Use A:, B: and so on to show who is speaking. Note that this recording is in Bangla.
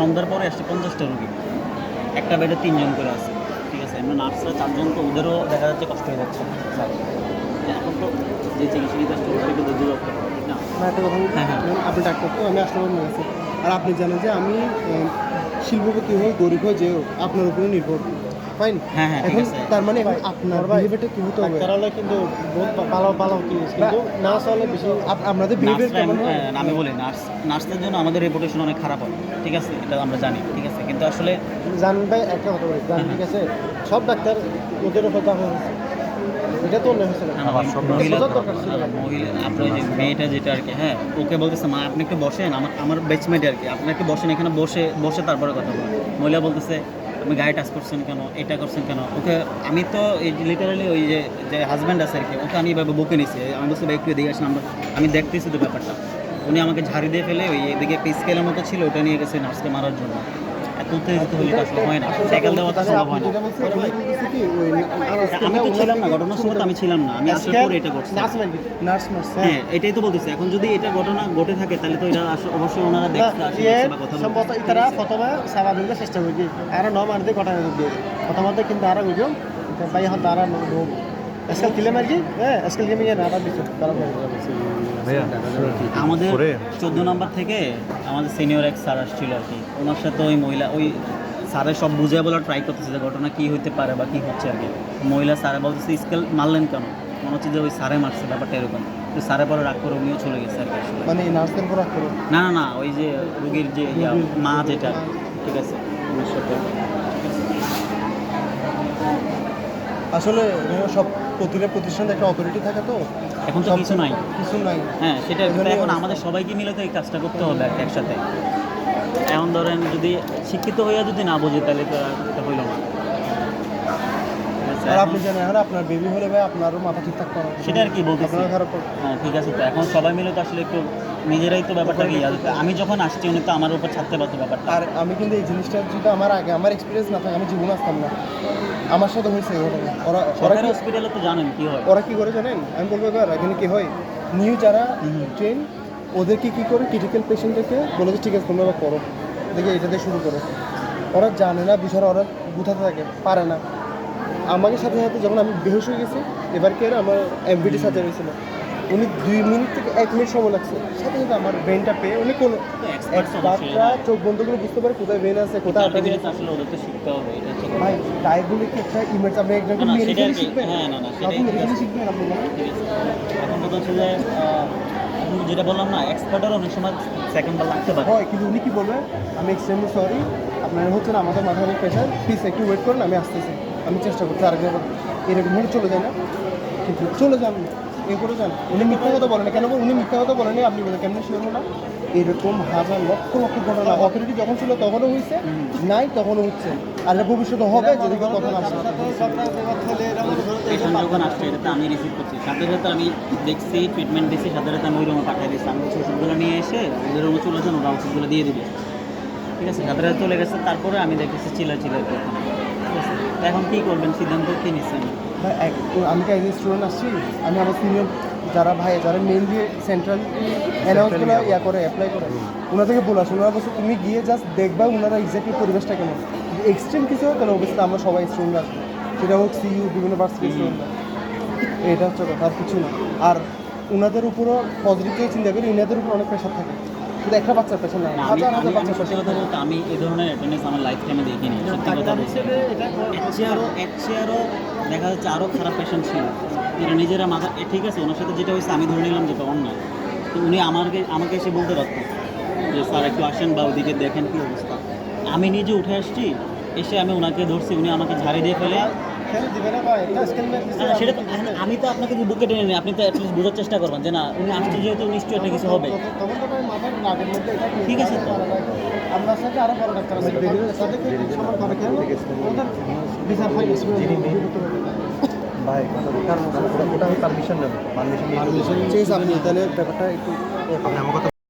A: সন্ধ্যার পরে আসছে পঞ্চাশটা রুগী। একটা বেডে তিনজন করে আছে। ঠিক আছে এমনি নার্সরা চারজন তো ওদেরও দেখা যাচ্ছে কষ্ট হয়ে যাচ্ছে। স্যার এখন তো যে চিকিৎসা দিতে আসছে ওদের কিন্তু দূর ঠিক না?
B: না একটা কথা বলি,
A: হ্যাঁ, হ্যাঁ।
B: আপনি ডাক্তার তো আমি আর আপনি জানেন যে আমি শিল্পপতি হোক গরিব হই যে আপনার উপরে নির্ভর। ফাইন
A: হ্যাঁ, হ্যাঁ,
B: এখন তার মানে এখন আপনার বিহেভিয়ারটা কি হতে হবে?
C: কিন্তু বহুত ভালো ভালো জিনিস কিন্তু না হলে বেশি
B: আপনাদের বিহেভিয়ার কেমন? হয়
A: আমি বলি নার্স নার্সদের জন্য আমাদের রেপুটেশন অনেক খারাপ হয় ঠিক আছে? এটা আমরা জানি ঠিক আছে? কিন্তু আসলে
C: জানেন ভাই একটা কথা বলি জান ঠিক আছে? সব ডাক্তার ওদের উপর দাম এটা তো অন্য হয়েছে
A: মহিলা আপনার যে মেয়েটা যেটা আর কি হ্যাঁ ওকে বলতেছে মা আপনি একটু বসেন আমার আমার বেচমেট আর কি আপনি একটু বসেন এখানে বসে বসে তারপরে কথা বলুন মহিলা বলতেছে আপনি গায়ে টাচ করছেন কেন? এটা করছেন কেন? ওকে, আমি তো এই লিটারালি ওই যে যে হাজব্যান্ড আছে আর কি ওকে আমি এভাবে বকে নিছি। আমি বলছি, ভাই, একটু এদিকে আসেন, আমরা আমি দেখতেছি তো ব্যাপারটা। উনি আমাকে ঝাড়ি দিয়ে ফেলে ওই এদিকে একটা স্কেলের মতো ছিল, ওটা নিয়ে গেছে নার্সকে মারার জন্য। এত উত্তেজিত হলে আসলে হয় না। সাইকেল দেওয়া তো সম্ভব হয় না। আমি তো ছিলাম না ঘটনার সময় আমি ছিলাম না। আমি আসার পরে এটা
C: নার্স
B: নার্স
A: হ্যাঁ। এটাই তো বলতেছি। এখন যদি এটা ঘটনা ঘটে থাকে তাহলে তো এটা অবশ্যই ওনারা দেখতে
C: ইয়ে সম্ভবত ইতারা প্রথমে সেবা দিতে চেষ্টা করছি আর ন মারতে কটা দিয়ে প্রথমত কিন্তু আর বুঝো ভাই এখন তারা আজকাল কিলে মারছি হ্যাঁ আজকাল কিলে মারি না আবার দিচ্ছে
A: আমাদের চোদ্দ নম্বর থেকে আমাদের সিনিয়র এক স্যার আসছিল আর কি। ওনার সাথে ওই মহিলা ওই স্যারের সব বুঝে বলার ট্রাই করতেছে যে ঘটনা কী হতে পারে বা কী হচ্ছে আর কি। মহিলা স্যারে বলতেছে স্কেল মারলেন কেন? মনে হচ্ছে যে ওই স্যারে মারছে ব্যাপারটা এরকম। তো স্যারে পরে রাগ করে উনিও চলে গেছে আর কি
B: মানে এই নার্সের উপর রাগ করো?
A: না না না ওই যে রুগীর যে মা যেটা ঠিক আছে। ওনার সাথে।
B: আসলে সব প্রতিটা প্রতিষ্ঠানে একটা অথরিটি থাকে তো।
A: এখন তো কিছু নাই।
B: কিছু নাই।
A: হ্যাঁ সেটা
B: এখানে
A: এখন আমাদের সবাইকে মিলে তো এই কাজটা করতে হবে একসাথে। এমন ধরেন যদি শিক্ষিত হইয়া যদি না বুঝি তাহলে তো হইল না।
B: আর আপনি জানেন এখন আপনার বেবি হলে ভাই আপনারও মাথা ঠিকঠাক করা
A: সেটা আর কি বলতে
B: আপনার খারাপ
A: হ্যাঁ ঠিক আছে। তো এখন সবাই মিলে তো আসলে একটু নিজেরাই তো ব্যাপারটা কি আর আমি যখন আসছি উনি তো আমার উপর ছাড়তে পারতো ব্যাপারটা।
B: আর আমি কিন্তু এই জিনিসটা যদি আমার আগে আমার এক্সপিরিয়েন্স না থাকে আমি জীবন আসতাম না। আমার সাথে হয়েছে ঘটনা। ওরা ওরা
A: হসপিটালে তো জানেন কি হয়।
B: ওরা কি করে জানেন? আমি বলব এবার এখানে কি হয়? নিউ যারা ট্রেন ওদেরকে কি করে? ক্রিটিক্যাল পেশেন্টদেরকে বলে যে ঠিক আছে তোমরা করো। দেখে এটা দিয়ে শুরু করো। ওরা জানে না বিষয়টা ওরা গুথাতে থাকে পারে না। আমাকে সাথে সাথে যখন আমি বেহুশ হয়ে গেছি এবার কি আমার এমবিডি সাথে হয়েছিল। উনি দুই মিনিট থেকে এক মিনিট সময় লাগছে। সাথে সাথে আমার ব্রেনটা পেয়ে উনি কোনো
A: অবশ্যই।
B: চোখ বন্ধ করে বুঝতে পারে কোথায় ব্রেন আছে কোথায় আটা
A: সার্টিফিকেট আসলে ওদের তো শিখতে হবে।
B: ভাই ডায়াগুলি কি একটা ইমেজ আপনি একজনকে মেডিকেল শিখবেন?
A: হ্যাঁ, না, না,
B: আপনি মেডিকেল শিখবেন আপনি
A: এখন কথা হচ্ছে যে যেটা বললাম না এক্সপার্টের অনেক সময় সেকেন্ড বার লাগতে পারে।
B: হয় কিন্তু উনি কি বলবে? আমি এক্সট্রিমলি সরি আপনার হচ্ছে না আমাদের মাথায় অনেক প্রেশার প্লিজ একটু ওয়েট করুন আমি আসতেছি। আমি চেষ্টা করছি আরেকবার এরকম হলে চলে যায় না। কিন্তু চলে যান। এ উনি মিথ্যা কথা বলেন কেন উনি মিথ্যা কথা বলেনি আপনি বলেন কেমনি শিওর না এরকম হাজার লক্ষ লক্ষ ঘটনা। অথরিটি যখন ছিল তখনও হয়েছে। নাই তখনও হচ্ছে। আর এটা ভবিষ্যতে হবে যদি কেউ কথা না আসে।
A: পেশেন্ট যখন আসছে এটাতে আমি রিসিভ করছি। সাথে সাথে আমি দেখছি ট্রিটমেন্ট দিচ্ছি সাথে সাথে আমি ওই রুমে পাঠিয়ে দিচ্ছি। আমি হচ্ছে ওষুধগুলো নিয়ে এসে ওদের রুমে চলে যান ওরা ওষুধগুলো দিয়ে দিবে। ঠিক আছে? সাথে সাথে চলে গেছে। তারপরে আমি দেখেছি চিলা চিলা এখন কী করবেন? সিদ্ধান্ত কী নিচ্ছেন
B: আমি কি এজ স্টুডেন্ট আসছি। আমি আমার সিনিয়র যারা ভাই যারা মেনলি সেন্ট্রাল অ্যানাউন্সগুলো ইয়া করে অ্যাপ্লাই করে ওনার থেকে বলে আসুন ওনারা বলছে তুমি গিয়ে জাস্ট দেখবা ওনারা এক্স্যাক্টলি পরিবেশটা কেমন। এক্সট্রিম কিছু হোক তাহলে অবশ্যই আমরা সবাই স্টুডেন্ট আসব। সেটা হোক সিইউ বিভিন্ন ভার্সিটি স্টুডেন্ট এটা হচ্ছে কথা আর কিছু না। আর ওনাদের উপরও পজিটিভ চিন্তা করি ওনাদের উপর অনেক প্রেশার থাকে। শুধু একটা বাচ্চার প্রেশার না
A: না, আমি
B: হাজার হাজার
A: আমি সত্যি কথা বলতে আমি এই ধরনের অ্যাটেন্ডেন্স আমার লাইফ টাইমে দেখিনি সত্যি কথা আরও এর দেখা যাচ্ছে আরও খারাপ পেশেন্ট ছিল। যেটা নিজেরা মাথা ঠিক আছে ওনার সাথে যেটা হয়েছে আমি ধরে নিলাম যেটা অন্যায় তো উনি আমাকে আমাকে এসে বলতে পারতো যে স্যার একটু আসেন বা ওদিকে দেখেন কী অবস্থা। আমি নিজে উঠে আসছি এসে আমি ওনাকে ধরছি উনি আমাকে ঝাড়ি দিয়ে ফেলে সেটা তো এখন আমি তো আপনাকে বুকে টেনে নিই আপনি তো অ্যাটলিস্ট বোঝার চেষ্টা করবেন যে না উনি আসছে যেহেতু নিশ্চয়ই একটা কিছু হবে। ঠিক আছে তো।
C: আপনার সাথে আরও বড় ডাক্তার আছে। সাথে কি করে কেন? ওদের বিচার হয়
D: ভাই ওটা ওটা আমি পারমিশন নেব। পারমিশন
B: ঠিক আছে আপনি তাহলে ব্যাপারটা একটু